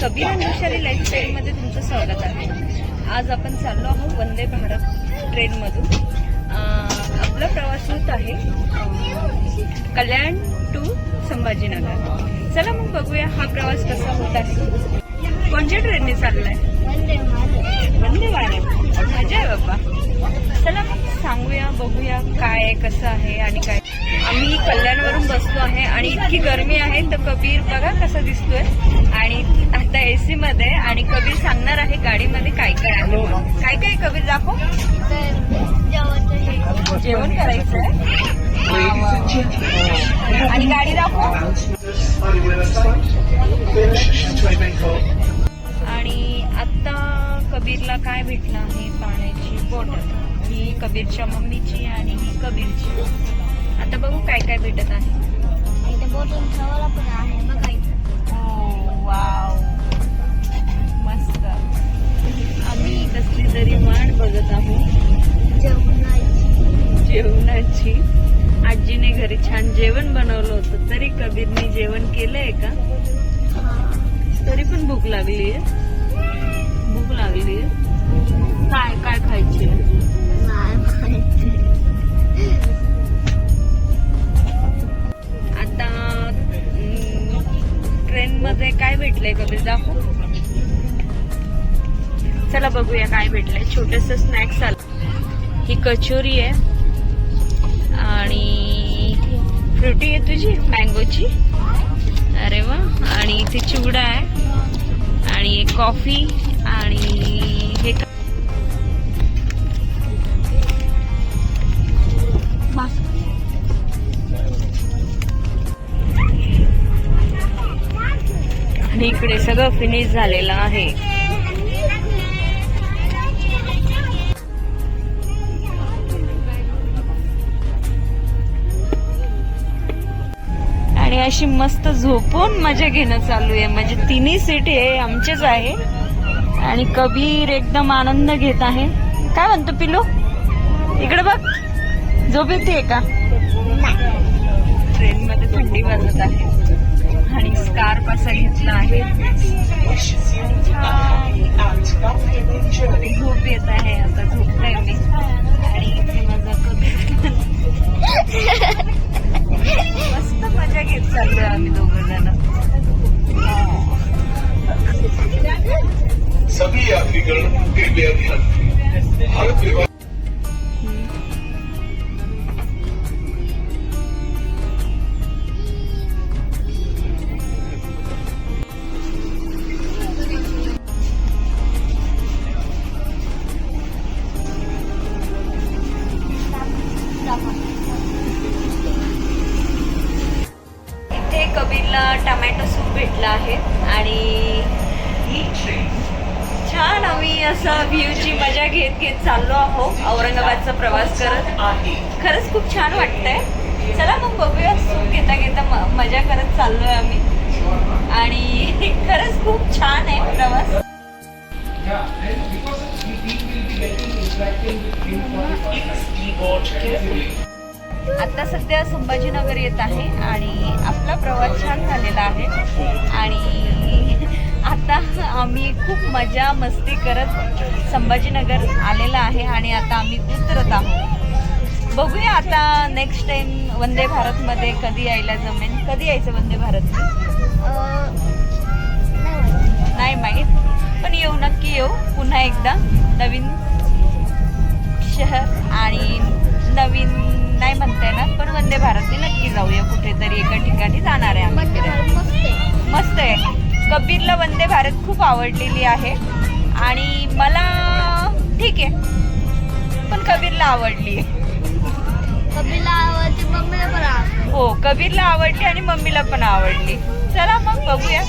कबीर वैशाली लाईफस्टाईलमध्ये तुमचं स्वागत आहे. आज आपण चाललो आहोत वंदे भारत ट्रेनमधून. आपला प्रवास होत आहे कल्याण टू संभाजीनगर. चला मग बघूया हा प्रवास कसा होत आहे. कोणत्या ट्रेनने चाललाय? वंदे भारत. मजा आहे बाबा चला मग सांगूया बघूया काय आहे कसं आहे आणि काय. आम्ही कल्याणवरून आणि इतकी गरमी आहे तर कबीर बघा कसा दिसतोय. आणि आता एसी मध्ये आणि कबीर सांगणार आहे गाडीमध्ये काय काय आहे. काय काय कबीर? दाखव. जेवण करायचं आहे आणि गाडी दाखव. आणि आता कबीरला काय भेटलं आहे? पाण्याची बॉटल ही कबीरच्या मम्मीची आणि ही कबीरची. आता बघू काय काय भेटत आहे. ओ वाव मस्त आम्ही कसली तरी वाट बघत आहोत जेवणाची. जेवणाची आजीने घरी छान जेवण बनवलं होतं. तरी कबीरने जेवण केलंय का? तरी पण भूक लागली आहे भूक लागली आहे काय काय खायची आहे भेटलंय कबीर दाखव चला बघूया काय भेटलंय. छोटस स्नॅक्स आलं ही कचोरी आहे. आणि फ्रुटी आहे तुझी मँगोची अरे वा. आणि इथे चिवडा आहे. आणि एक कॉफी आणि इकडे सगळं फिनिश झालेलं आहे. आणि अशी मस्त झोपून मजा घेणं चालू आहे. म्हणजे तिन्ही सीट हे आमचेच आहे. आणि कबीर एकदम आनंद घेत आहे. काय म्हणतो पिलू इकडे बघ. झोप येते का? ट्रेन मध्ये थंडी वाजत आहे. स्कार्फ असा घेतला आहे. झोप येत आहे आता माझा कबीर मस्त मज़ा घेत चाललोय आम्ही दोघ जण. सभी यात्रीगण कृपया आहे. आणि छान आम्ही असं व्ह्यूची मजा घेत घेत चाललो आहोत औरंगाबादचा प्रवास करत. खरंच खूप छान वाटतंय. चला मग बघूया सूप घेता घेता म- मजा करत चाललोय आम्ही. आणि खरंच खूप छान आहे प्रवास. आता सध्या संभाजीनगर येत आहे आणि आपला प्रवास छान झालेला आहे. आणि आता आम्ही खूप मजा मस्ती करत संभाजीनगर आलेला आहे आणि आता आम्ही उतरत आहोत. बघूया आता नेक्स्ट टाइम वंदे भारतमध्ये कधी यायला जमेल. कधी यायचं वंदे भारत? नाही माहीत पण येऊ नक्की येऊ. पुन्हा एकदा नवीन शहर आणि नवीन नाही म्हणता येणार पण वंदे भारतने नक्की जाऊया. कुठेतरी एका ठिकाणी जाणार आहे आम्ही फिरायला. मस्त आहे. कबीरला वंदे भारत खूप आवडलेली आहे. आणि मला ठीक आहे. पण कबीरला आवडली हो कबीरला आवडली आणि मम्मीला पण आवडली. चला मग बघूया.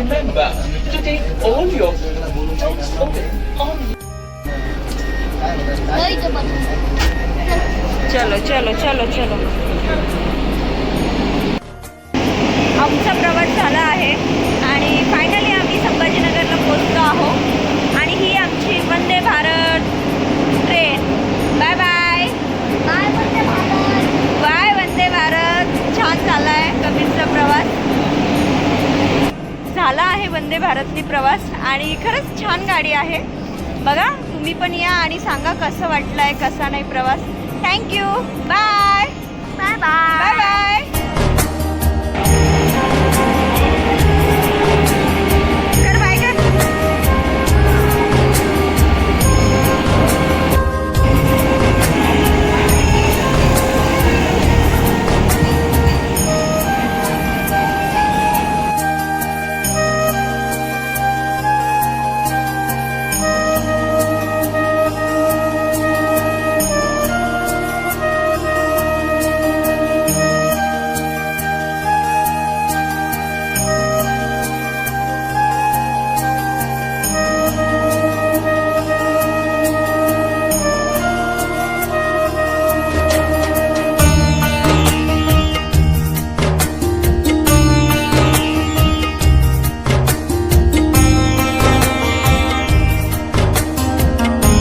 remember to take all your dogs open on চলো চলো চলো চলো भारतनी प्रवास आणि खरंच छान गाडी आहे. बघा तुम्ही पण या आणि सांगा कसं वाटलं आहे कसा नाही प्रवास. Thank you bye bye bye bye bye